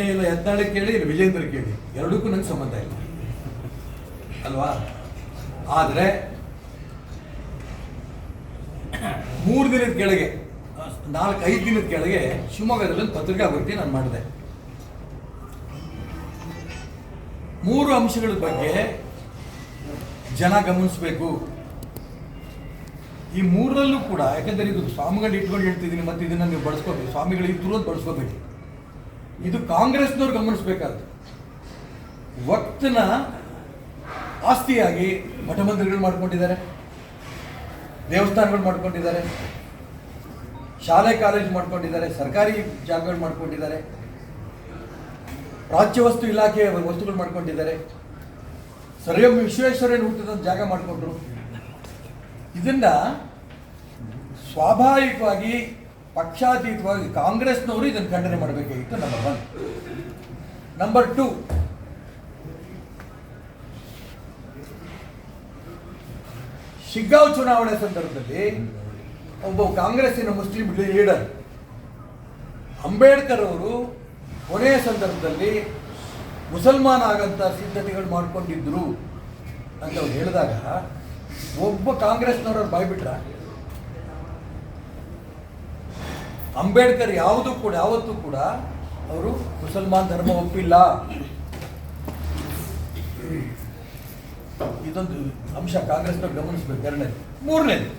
ಇಲ್ಲ ಯತ್ನಾಳಿ ಕೇಳಿ ಇಲ್ಲ ವಿಜೇಂದ್ರ ಕೇಳಿ. ಎರಡಕ್ಕೂ ನಂಗೆ ಸಂಬಂಧ ಇಲ್ಲ. ಅಲ್ವಾ? ಆದರೆ, ಮೂರು ದಿನದ ಕೆಳಗೆ, ನಾಲ್ಕು ಐದು ದಿನದ ಕೆಳಗೆ ಶಿವಮೊಗ್ಗದಲ್ಲಿ ಒಂದು ಬರ್ತಿ ನಾನು ಮಾಡಿದೆ. ಮೂರು ಅಂಶಗಳ ಬಗ್ಗೆ ಜನ ಗಮನಿಸಬೇಕು. ಈ ಮೂರರಲ್ಲೂ ಕೂಡ, ಯಾಕಂದರೆ ಇದು ಸ್ವಾಮಿಗಳು ಇಟ್ಕೊಂಡು ಹೇಳ್ತಿದ್ದೀನಿ ಮತ್ತೆ ಇದನ್ನ ನೀವು ಬಳಸ್ಕೋಬೇಕು ಸ್ವಾಮಿಗಳು ಇದ್ರು ಬಳಸ್ಕೋಬೇಕು. ಇದು ಕಾಂಗ್ರೆಸ್ನವ್ರು ಗಮನಿಸಬೇಕಾದ್ರು ವಕ್ತನ ಆಸ್ತಿಯಾಗಿ ಮಠ ಮಂದಿರಗಳು ಮಾಡ್ಕೊಂಡಿದ್ದಾರೆ. ದೇವಸ್ಥಾನಗಳು ಮಾಡ್ಕೊಂಡಿದ್ದಾರೆ. ಶಾಲೆ, ಕಾಲೇಜ್ ಮಾಡ್ಕೊಂಡಿದ್ದಾರೆ. ಸರ್ಕಾರಿ ಜಾಗಗಳು ಮಾಡ್ಕೊಂಡಿದ್ದಾರೆ. ರಾಜ್ಯ ವಸ್ತು ಇಲಾಖೆ ವಸ್ತುಗಳು ಮಾಡ್ಕೊಂಡಿದ್ದಾರೆ. ಸರ್ ಎಂ ವಿಶ್ವೇಶ್ವರಯ್ಯನ ಹುಟ್ಟಿದ ಜಾಗ ಮಾಡಿಕೊಂಡ್ರು. ಇದನ್ನ ಸ್ವಾಭಾವಿಕವಾಗಿ ಪಕ್ಷಾತೀತವಾಗಿ ಕಾಂಗ್ರೆಸ್ನವರು ಇದನ್ನು ಖಂಡನೆ ಮಾಡಬೇಕಾಗಿತ್ತು number one number two Shiggaon ಚುನಾವಣೆ ಸಂದರ್ಭದಲ್ಲಿ ಒಬ್ಬ ಕಾಂಗ್ರೆಸ್ಸಿನ ಮುಸ್ಲಿಂ ಲೀಡರ್ ಅಂಬೇಡ್ಕರ್ ಅವರು ಕೊನೆಯ ಸಂದರ್ಭದಲ್ಲಿ ಮುಸಲ್ಮಾನ್ ಆಗಂತ ಸಿದ್ಧತೆಗಳು ಮಾಡಿಕೊಂಡಿದ್ರು ಅಂತ ಅವ್ರು ಹೇಳಿದಾಗ ಒಬ್ಬ ಕಾಂಗ್ರೆಸ್ನವ್ರವ್ರು ಬಾಯ್ಬಿಟ್ರ? ಅಂಬೇಡ್ಕರ್ ಯಾವುದು ಕೂಡ, ಯಾವತ್ತೂ ಕೂಡ ಅವರು ಮುಸಲ್ಮಾನ್ ಧರ್ಮ ಒಪ್ಪಿಲ್ಲ. ಇದೊಂದು ಅಂಶ ಕಾಂಗ್ರೆಸ್ ಗಮನಿಸಬೇಕು, ಎರಡನೇದು. ಮೂರನೇದು,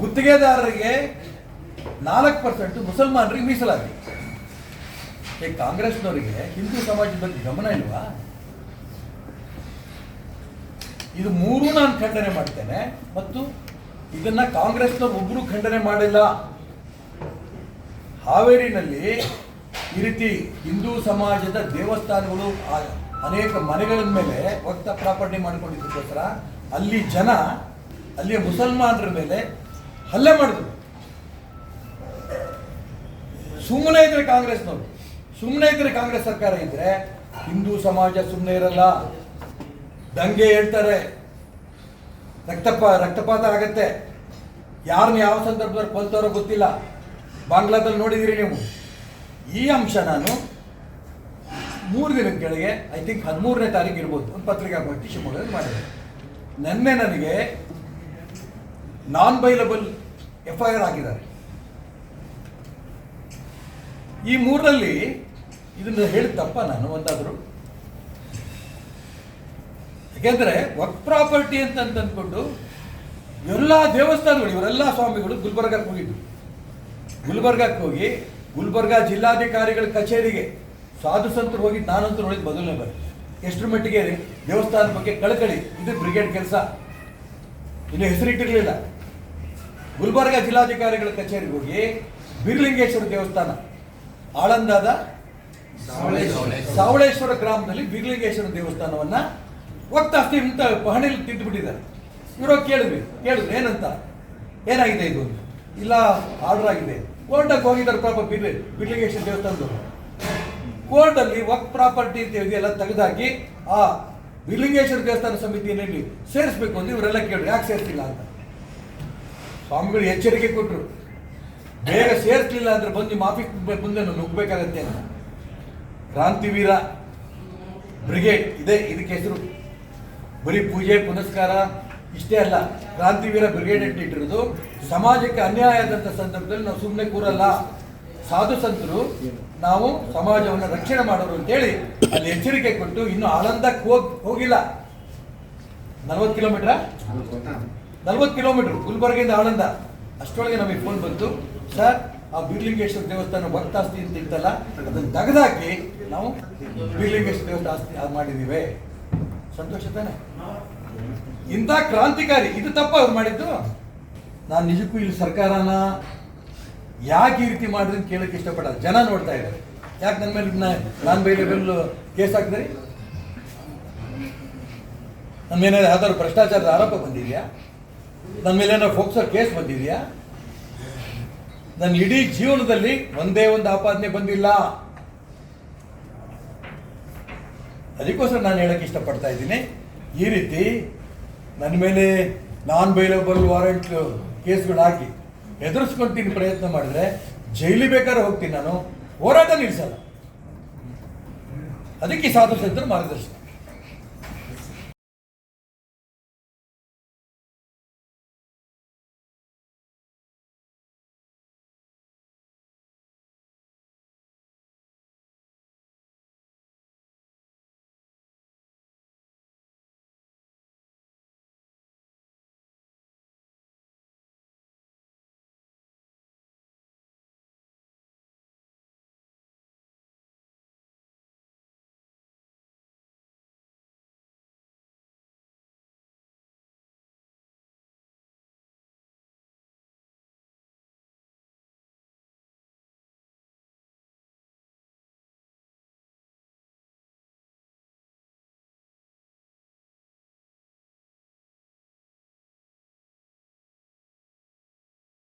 ಗುತ್ತಿಗೆದಾರರಿಗೆ ನಾಲ್ಕು ಪರ್ಸೆಂಟ್ ಮುಸಲ್ಮಾನರಿಗೆ ಮೀಸಲಾತಿ. ಈ ಕಾಂಗ್ರೆಸ್ನವರಿಗೆ ಹಿಂದೂ ಸಮಾಜದ ಬಗ್ಗೆ ಗಮನ ಇಲ್ವಾ? ಇದು ಮೂರು ನಾನು ಖಂಡನೆ ಮಾಡ್ತೇನೆ, ಮತ್ತು ಇದನ್ನ ಕಾಂಗ್ರೆಸ್ನವ್ರು ಒಬ್ಬರು ಖಂಡನೆ ಮಾಡಿಲ್ಲ. ಹಾವೇರಿನಲ್ಲಿ ಈ ರೀತಿ ಹಿಂದೂ ಸಮಾಜದ ದೇವಸ್ಥಾನಗಳು ಅನೇಕ ಮನೆಗಳ ಮೇಲೆ ವಕ್ತ ಪ್ರಾಪರ್ಟಿ ಮಾಡಿಕೊಂಡಿದ್ದಕ್ಕೋಸ್ಕರ ಅಲ್ಲಿ ಜನ, ಅಲ್ಲಿಯ ಮುಸಲ್ಮಾನರ ಮೇಲೆ ಹಲ್ಲೆ ಮಾಡಿದ್ರು. ಸುಮ್ಮನೆ ಇದ್ರೆ ಕಾಂಗ್ರೆಸ್ನವರು ಸುಮ್ಮನೆ ಇದ್ರೆ ಕಾಂಗ್ರೆಸ್ ಸರ್ಕಾರ ಇದ್ರೆ ಹಿಂದೂ ಸಮಾಜ ಸುಮ್ಮನೆ ಇರಲ್ಲ. ದಂಗೆ ಹೇಳ್ತಾರೆ. ರಕ್ತಪ, ರಕ್ತಪಾತ ಆಗತ್ತೆ. ಯಾರನ್ನ ಯಾವ ಸಂದರ್ಭದಲ್ಲಿ ಕೊಲ್ತಾರೋ ಗೊತ್ತಿಲ್ಲ. ಬಾಂಗ್ಲಾದಲ್ಲಿ ನೋಡಿದಿರಿ ನೀವು. ಈ ಅಂಶ ನಾನು ಮೂರು ದಿನದ ಕೆಳಗೆ ಐ ಥಿಂಕ್ ಹದಿಮೂರನೇ ತಾರೀಕು ಇರ್ಬೋದು, ಒಂದು ಪತ್ರಿಕಾಗೋಷ್ಠಿ ಶಿವಮೊಗ್ಗದಲ್ಲಿ ಮಾಡಿದೆ. ನನ್ನೆ ನನಗೆ non bailable F I R ಆಗಿದ್ದಾರೆ ಈ ಮೂರರಲ್ಲಿ ಇದನ್ನ ಹೇಳಿದ ತಪ್ಪ ನಾನು ಒಂದಾದರೂ. ಯಾಕೆಂದ್ರೆ ವರ್ಕ್ ಪ್ರಾಪರ್ಟಿ ಅಂತ ಅಂತ ಅಂದ್ಕೊಂಡು ಎಲ್ಲ ದೇವಸ್ಥಾನಗಳು, ಇವರೆಲ್ಲ ಸ್ವಾಮಿಗಳು ಗುಲ್ಬರ್ಗಕ್ಕೆ ಹೋಗಿದ್ರು ಗುಲ್ಬರ್ಗಕ್ಕೆ ಹೋಗಿ ಗುಲ್ಬರ್ಗ ಜಿಲ್ಲಾಧಿಕಾರಿಗಳ ಕಚೇರಿಗೆ ಸಾಧು ಸಂತರು ಹೋಗಿ ನಾನಂತೂ ನೋಡಿದ ಮೊದಲನೇ ಬಾರಿ. ಎಷ್ಟರ ಮಟ್ಟಿಗೆ ದೇವಸ್ಥಾನ ಬಗ್ಗೆ ಕಳಕಳಿ. ಇದು ಬ್ರಿಗೇಡ್ ಕೆಲಸ. ಇನ್ನು ಹೆಸರಿಟ್ಟಿರಲಿಲ್ಲ. ಗುಲ್ಬರ್ಗ ಜಿಲ್ಲಾಧಿಕಾರಿಗಳ ಕಚೇರಿಗೆ ಹೋಗಿ ಬಿರ್ಲಿಂಗೇಶ್ವರ ದೇವಸ್ಥಾನ. ಆಳಂದಾದ ಸಾವಳೇಶ್ವರ. ಗ್ರಾಮದಲ್ಲಿ ಬಿರ್ಲಿಂಗೇಶ್ವರ ದೇವಸ್ಥಾನವನ್ನ ಒತ್ತಾಸ್ತಿ ಇಂಥ ಪಹಣಿಲಿ ತಿದ್ದು ಬಿಟ್ಟಿದ್ದಾರೆ ಇವರು ಕೇಳಿದ್ವಿ. ಕೇಳಿದ್ರು ಏನಂತ? ಏನಾಗಿದೆ ಇದು? ಇಲ್ಲ ಆರ್ಡರ್ ಆಗಿದೆ. ಕೋರ್ಟಕ್ಕೆ ಹೋಗಿದ್ದಾರೆ ಪಾಪ ಬಿಡ್ಲಿ ಬಿರ್ಲಿಂಗೇಶ್ವರ ದೇವಸ್ಥಾನದವರು ಕೋರ್ಟಲ್ಲಿ ವಕ್ ಪ್ರಾಪರ್ಟಿ ಅಂತ ಇದೆಯಲ್ಲ ತೆಗೆದಾಕಿ, ಆ ಬಿಲಿಂಗೇಶ್ವರ ದೇವಸ್ಥಾನ ಸಮಿತಿಯಲ್ಲಿ ಸೇರಿಸ್ಬೇಕು ಅಂತ ಇವರೆಲ್ಲ ಕೇಳಿ ಯಾಕೆ ಸೇರಿಸಿಲ್ಲ ಅಂತ? ಸ್ವಾಮಿಗಳು ಎಚ್ಚರಿಕೆ ಕೊಟ್ಟರು ಬೇಗ ಸೇರಿಸಲಿಲ್ಲ ಅಂದ್ರೆ ಬಂದು ನಿಮ್ಮ ಮುಂದೆ ನಾನು ನುಗ್ಬೇಕಾಗತ್ತೆ ಅಂತ. ಕ್ರಾಂತಿವೀರ ಬ್ರಿಗೇಡ್ ಇದೆ. ಇದಕ್ಕೆ ಹೆಸರು. ಬರೀ ಪೂಜೆ, ಪುನಸ್ಕಾರ ಇಷ್ಟೇ ಅಲ್ಲ, ಕ್ರಾಂತಿವೀರ ಬ್ರಿಗೇಡ್ ಅಂತ ಇಟ್ಟಿರೋದು. ಸಮಾಜಕ್ಕೆ ಅನ್ಯಾಯ ಆದಂಥ ಸಂದರ್ಭದಲ್ಲಿ ನಾವು ಸುಮ್ಮನೆ ಕೂರಲ್ಲ. ಸಾಧು ಸಂತರು, ನಾವು ಸಮಾಜವನ್ನು ರಕ್ಷಣೆ ಮಾಡೋರು ಅಂತೇಳಿ ಅಲ್ಲಿ ಎಚ್ಚರಿಕೆ ಕೊಟ್ಟು ಇನ್ನು ಆನಂದಕ್ಕೆ ಹೋಗ್, ಹೋಗಿಲ್ಲ. ನಲ್ವತ್ತು ಕಿಲೋಮೀಟ್ರ ನಲ್ವತ್ತು ಕಿಲೋಮೀಟರ್ ಗುಲ್ಬರ್ಗಿಂದ ಆಳಂದ. ಅಷ್ಟೊಳಗೆ ನಮಗೆ ಫೋನ್ ಬಂತು. ಸರ್, ಆ ಬೀರ್ಲಿಂಗೇಶ್ವರ ದೇವಸ್ಥಾನ ಭಕ್ತಾಸ್ತಿ ಅಂತ ಇತ್ತಲ್ಲ, ಅದನ್ನು ತೆಗೆದಾಕಿ ನಾವು ಬೀರ್ಲಿಂಗೇಶ್ವರ ದೇವಸ್ಥಾನ ಆಸ್ತಿ ಮಾಡಿದ್ದೀವಿ. ಸಂತೋಷ ತಾನೆ? ಇಂಥ ಕ್ರಾಂತಿಕಾರಿ, ಇದು ತಪ್ಪ ಅವ್ರು ಮಾಡಿದ್ದು? ನಾನು ನಿಜಕ್ಕೂ ಇಲ್ಲಿ ಸರ್ಕಾರನ ಯಾಕೆ ಈ ರೀತಿ ಮಾಡಿದ್ರೆ ಕೇಳಕ್ಕೆ ಇಷ್ಟಪಡಲ್ಲ. ಜನ ನೋಡ್ತಾ ಇದ್ದಾರೆ. ಯಾಕೆ ನನ್ನ ಮೇಲೆ ನಾನು ಬೈಲೇಬಲ್ ಕೇಸ್ ಹಾಕಿದ್ರಿ ನನ್ನ ಮೇಲೆ ಯಾವ್ದಾದ್ರು ಭ್ರಷ್ಟಾಚಾರದ ಆರೋಪ ಬಂದಿದೆಯಾ? ನನ್ನ ಮೇಲೆ ಏನಾದ್ರು ಫೋಕ್ಸೋ ಕೇಸ್ ಬಂದಿದೆಯಾ? ನನ್ನ ಇಡೀ ಜೀವನದಲ್ಲಿ ಒಂದೇ ಒಂದು ಆಪಾದನೆ ಬಂದಿಲ್ಲ. ಅದಕ್ಕೋಸ್ಕರ ನಾನು ಹೇಳಕ್ಕೆ ಇಷ್ಟಪಡ್ತಾ ಇದ್ದೀನಿ. ಈ ರೀತಿ ನನ್ನ ಮೇಲೆ ನಾನ್ ಬೈಲಬಲ್ ವಾರೆಂಟ್ ಕೇಸ್ಗಳು ಹಾಕಿ ಎದುರಿಸ್ಕೊಳ್ತೀನಿ ಪ್ರಯತ್ನ ಮಾಡಿದ್ರೆ ಜೈಲಿ ಬೇಕಾದ್ರೆ ಹೋಗ್ತೀನಿ ನಾನು. ಹೋರಾಟ ನಿಲ್ಲಿಸಲ್ಲ. ಅದಕ್ಕೆ ಸಾಧು ಸಂತರ ಮಾರ್ಗದರ್ಶನ.